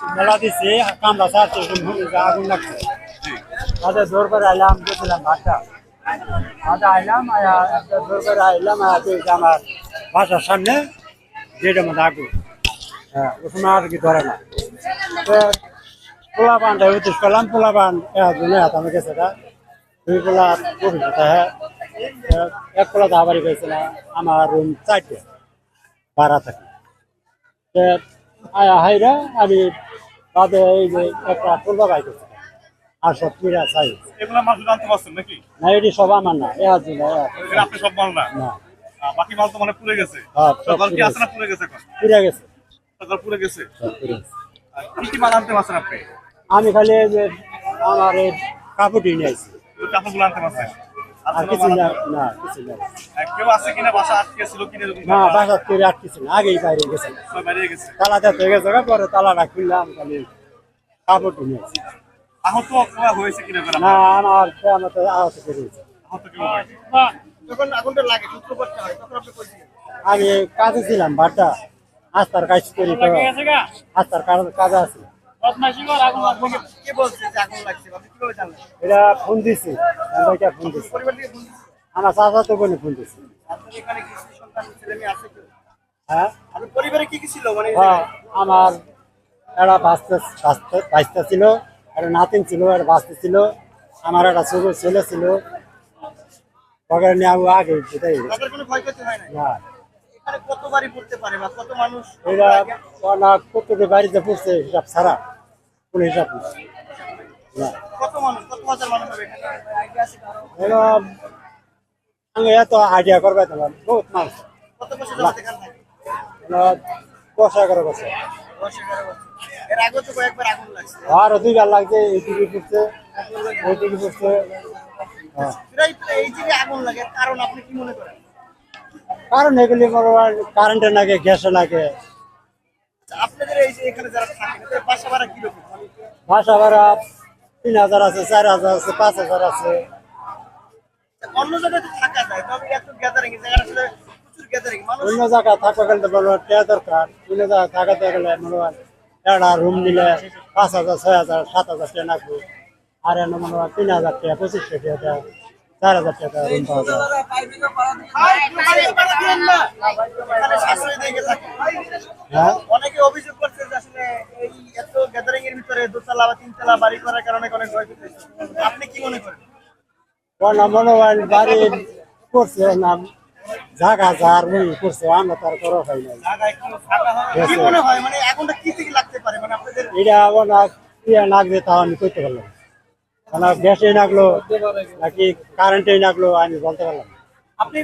মেলা দিছি কামড়া চারটে আগুন লাগছে। তাদের জোর করে আইলাম গেছিলাম ভাতটা। ভাতটা আইলাম আয়া একটা জোর করে আইলাম আমার বাসার সামনে যেটা মধ্যে আগুন। হ্যাঁ ও সময় আর কি ধরে না। তো পোলা পানটা উদ্দেশ্য করলাম পোলা পান দুনিয়া আমি গেছে এটা। দুই পোলা অভিজ্ঞতা হ্যাঁ। এক পোলা দাবারি গেছিলাম আমার রুম চারটে ভাড়া থাকে আয়া হাইরা আমি তাদের এই যে একটা ফুল বাগাই করছি। আর সব পিড়া চাই। এগুলো মাছ জানতে পারছেন নাকি? না এটি সব আমার না এ আছে না আপনি সব মাল না? না। বাকি মাল তো মানে পুড়ে গেছে। হ্যাঁ, সকাল কি আছে না পুড়ে গেছে এখন? পিড়া গেছে। সকাল পুড়ে গেছে। কি কি মাল আনতে পারছেন আপনি? আমি খালি যে আমার এই কাপড়টি নিয়ে ওই কাপড়গুলো আনতে পারছেন। আর আর কিছু না আনতে- না কিছু না। কেউ আছে কিনা? বাসা আটকে ছিল কিনা না ব্যাপার? বাসার করে আর আগেই বাইরে গেছে। তালা পরে তালাটা খুললাম খালি কাপড়টি নিয়ে আসছি আহত হয়েছে কিনা না আমার আমার তো আহত করেছে আহত কেউ যখন আগুনটা লাগে সূত্রপাতটা হয় তখন আপনি কই আমি কাজে ছিলাম বারটা আস্তার কাজ করি তো। আস্তার কাজ কাজে আছে। বলছে যে আগুন লাগছে? এটা ফোন দিছি ওইটা ফোন দিচ্ছে আমার চাচা তো বোনে ফোন কেউ হ্যাঁ? হ্যাঁ? আমার একটা বাচ্চা ছিল একটা নাতিন ছিল একটা বাচ্চা ছিল, আমার একটা ছোট ছেলে ছিল। নিয়ে আমি আগে হয় না। কত বাড়িতে পড়ছে হিসাব ছাড়া, কোনো হিসাব নেই। কত মানুষ কত হাজার মানুষ হবে এখানে? আইডিয়া আছে কারও? এগুলো আমি এত আইডিয়া করবে তোমার বহুত মানুষ। কত বছর যাবত এখানে থাকে এগুলো দশ এগারো বছর। দশ এগারো এর আগে তো কয়েকবার আগুন লাগছে। আরও দুইবার লাগছে এইদিকে পড়ছে ওইদিকে পড়ছে হ্যাঁ। প্রায় প্রায় এই যে আগুন লাগে কারণ আপনি কি মনে করেন? কারণ এগুলি কারেন্টে লাগে গ্যাসে লাগে আপনাদের এই যে এখানে যারা থাকেন ভাড়া কীরকম? ভাড়া তিন হাজার আছে চার হাজার আছে পাঁচ হাজার আছে অন্য জায়গায় তো থাকা যায় তবে এত গ্যাদারিং জায়গাটা আসলে প্রচুর গ্যাদারিং অন্য জায়গায় থাকতে গেলে বলব টাকা দরকার অন্য জায়গায় থাকাতে গেলে মনে হয় একটা রুম নিলে পাঁচ হাজার ছয় হাজার সাত হাজার টাকা লাগবে আর এনে মনে হয় তিন হাজার টাকা পঁচিশশো টাকা চার হাজার টাকা রুম পাওয়া যায় থাকে। হ্যাঁ অনেকে অভিযোগ এত গ্যাদারিং এর ভিতরে দোতলা বা তিনতলা বাড়ি করার কারণে অনেক আপনি কি মনে করেন? মনে হয় বাড়ি করছে না জায়গা যার মুই করছে আমরা তার করো হয় নাই। কি মনে হয়? মানে আগুনটা কি থেকে লাগতে পারে? মানে আপনাদের এটা ওনার লাগবে তাও আমি করতে পারলাম না। গ্যাসে লাগল নাকি কারেন্টে লাগল আমি বলতে পারলাম আপনি